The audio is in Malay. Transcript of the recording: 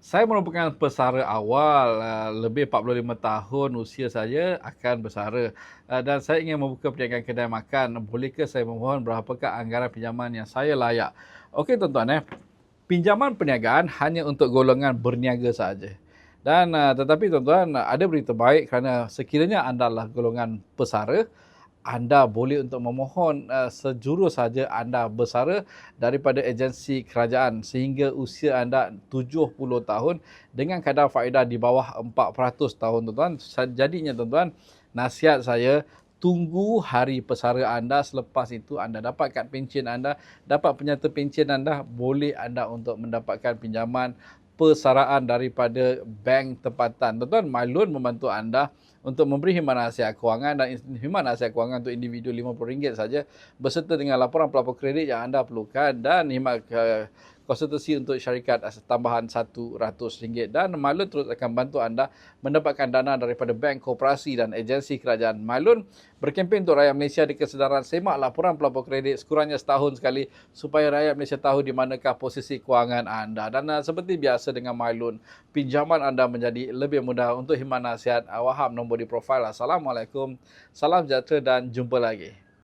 Saya merupakan pesara awal, uh, lebih 45 tahun usia saya akan bersara. Uh, dan saya ingin membuka perniagaan kedai makan. Bolehkah saya memohon berapakah anggaran pinjaman yang saya layak? Okey tuan-tuan eh. Pinjaman perniagaan hanya untuk golongan berniaga saja. Dan uh, tetapi tuan-tuan ada berita baik kerana sekiranya anda adalah golongan pesara, anda boleh untuk memohon uh, sejurus saja anda bersara daripada agensi kerajaan sehingga usia anda 70 tahun dengan kadar faedah di bawah 4% tahun tuan-tuan. Jadinya tuan-tuan, nasihat saya tunggu hari pesara anda selepas itu anda dapat kad pencen anda, dapat penyata pencen anda, boleh anda untuk mendapatkan pinjaman persaraan daripada bank tempatan. Tuan-tuan, MyLoan membantu anda untuk memberi khidmat nasihat kewangan dan khidmat nasihat kewangan untuk individu RM50 saja berserta dengan laporan pelapor kredit yang anda perlukan dan khidmat konsultasi untuk syarikat tambahan RM100 dan Malun terus akan bantu anda mendapatkan dana daripada bank, koperasi dan agensi kerajaan. Malun berkempen untuk rakyat Malaysia di kesedaran semak laporan pelapor kredit sekurangnya setahun sekali supaya rakyat Malaysia tahu di manakah posisi kewangan anda. Dan uh, seperti biasa dengan Malun, pinjaman anda menjadi lebih mudah untuk khidmat nasihat. Wahab nombor di profil. Assalamualaikum, salam sejahtera dan jumpa lagi.